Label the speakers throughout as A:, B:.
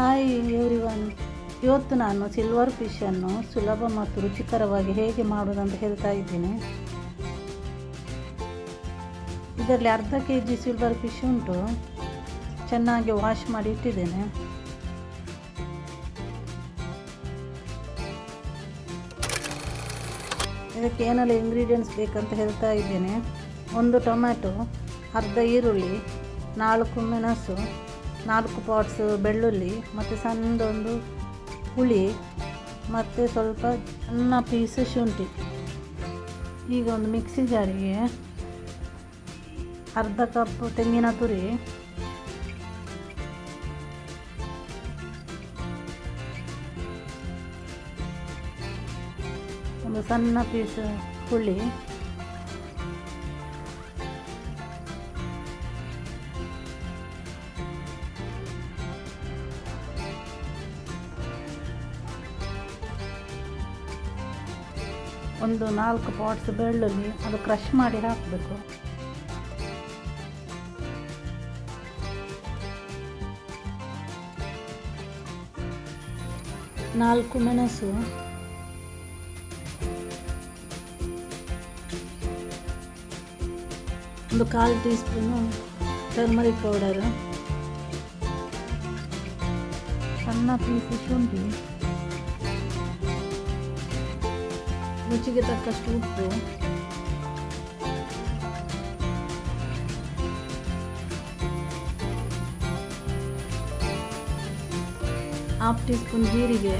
A: Hi everyone ಇವತ್ತು ನಾನು silver ಫಿಶನ್ನು ಸುಲಭ ಮತ್ತು ರುಚಿಕರವಾಗಿ ಹೇಗೆ ಮಾಡೋದಂತ ಹೇಳ್ತಾ ಇದ್ದೀನಿ. ಇದರಲ್ಲಿ ಅರ್ಧ ಕೆ ಜಿ ಸಿಲ್ವರ್ ಫಿಶ್ ಉಂಟು. ಚೆನ್ನಾಗಿ ವಾಶ್ ಮಾಡಿ ಇಟ್ಟಿದ್ದೇನೆ. ಇದಕ್ಕೆ ಏನೆಲ್ಲ ಇಂಗ್ರೀಡಿಯೆಂಟ್ಸ್ ಬೇಕಂತ ಹೇಳ್ತಾ ಇದ್ದೇನೆ. ಒಂದು ಟೊಮ್ಯಾಟೊ, ಅರ್ಧ ಈರುಳ್ಳಿ, ನಾಲ್ಕು ಮೆಣಸು ನಾಲ್ಕು ಪಾಟ್ಸ್ ಬೆಳ್ಳುಳ್ಳಿ, ಮತ್ತು ಸಣ್ಣದೊಂದು ಹುಳಿ, ಮತ್ತು ಸ್ವಲ್ಪ ಸಣ್ಣ ಪೀಸ್ ಶುಂಠಿ. ಈಗ ಒಂದು ಮಿಕ್ಸಿ ಜಾರಿಗೆ ಅರ್ಧ ಕಪ್ ತೆಂಗಿನ ತುರಿ, ಒಂದು ಸಣ್ಣ ಪೀಸ್ ಹುಳಿ ಒಂದು ನಾಲ್ಕು ಪಾಟ್ಸ್ ಬೆಳ್ಳುಳ್ಳಿ, ಅದು ಕ್ರಷ್ ಮಾಡಿ ಹಾಕಬೇಕು. ನಾಲ್ಕು ಮೆಣಸು. ಒಂದು ಕಾಲು ಟೀ ಸ್ಪೂನು ಟರ್ಮರಿಕ್ ಪೌಡರು ಸಣ್ಣ ಪೀಸು ಶುಂಠಿ. ರುಚಿಗೆ ತಕ್ಕಷ್ಟು ಉಪ್ಪು ಹಾಫ್ ಟೀ ಸ್ಪೂನ್ ಜೀರಿಗೆ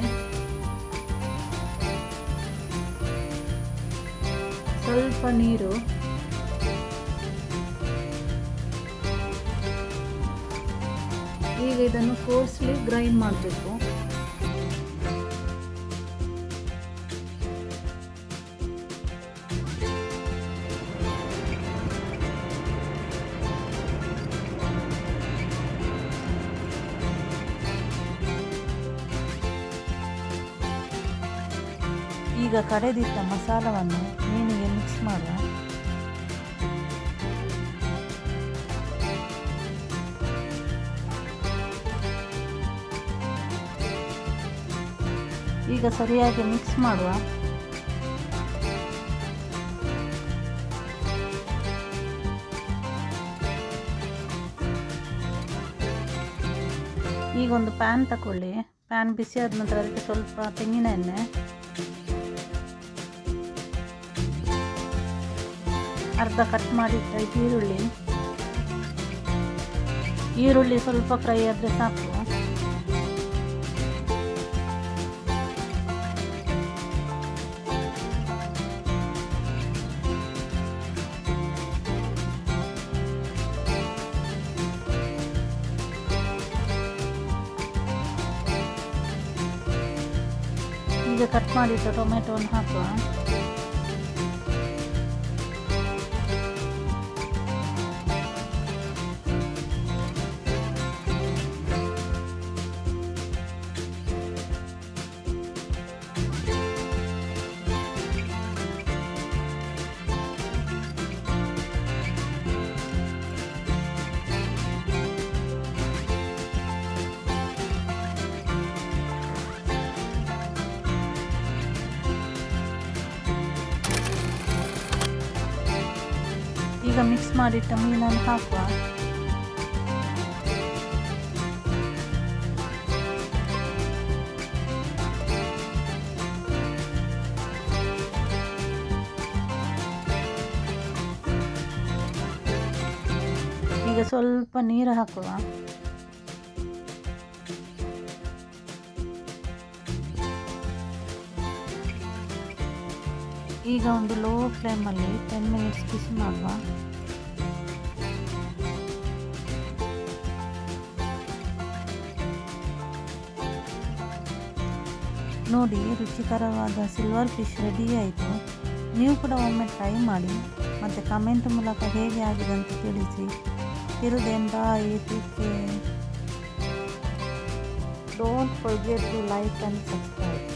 A: ಸ್ವಲ್ಪ ನೀರು ಈಗ ಇದನ್ನು ಕೋರ್ಸ್ಲಿ ಗ್ರೈಂಡ್ ಮಾಡಬೇಕು. ಈಗ ಕಡೆದಿಟ್ಟ ಮಸಾಲವನ್ನು ಮೀನಿಗೆ ಮಿಕ್ಸ್ ಮಾಡುವ. ಈಗ ಸರಿಯಾಗಿ ಮಿಕ್ಸ್ ಮಾಡುವ. ಈಗ ಒಂದು ಪ್ಯಾನ್ ತಗೊಳ್ಳಿ ಪ್ಯಾನ್ ಬಿಸಿ ಆದ ನಂತರ ಅದಕ್ಕೆ ಸ್ವಲ್ಪ ತೆಂಗಿನ ಎಣ್ಣೆ. ಅರ್ಧ ಕಟ್ ಮಾಡಿಟ್ಟ ಈರುಳ್ಳಿ. ಈರುಳ್ಳಿ ಸ್ವಲ್ಪ ಫ್ರೈ ಆದರೆ ಸಾಕು. ಈಗ ಕಟ್ ಮಾಡಿಟ್ಟ ಟೊಮೆಟೊವನ್ನು ಹಾಕುವ. ಈಗ ಮಿಕ್ಸ್ ಮಾಡಿಟ್ಟ ಮೀನನ್ನು ಹಾಕುವ ಈಗ ಸ್ವಲ್ಪ ನೀರು ಹಾಕುವ. ಈಗ ಒಂದು ಲೋ ಫ್ಲೇಮಲ್ಲಿ ಟೆನ್ ಮಿನಿಟ್ಸ್ ಬಿಸಿ ಮಾಡುವ. ನೋಡಿ, ರುಚಿಕರವಾದ ಸಿಲ್ವರ್ ಫಿಶ್ ರೆಡಿ ಆಯಿತು. ನೀವು ಕೂಡ ಒಮ್ಮೆ ಟ್ರೈ ಮಾಡಿ, ಮತ್ತು ಕಮೆಂಟ್ ಮೂಲಕ ಹೇಗೆ ಆಗಿದೆ ಅಂತ ತಿಳಿಸಿ. ತಿರುದೇನ್ ಈ take don't forget to like and subscribe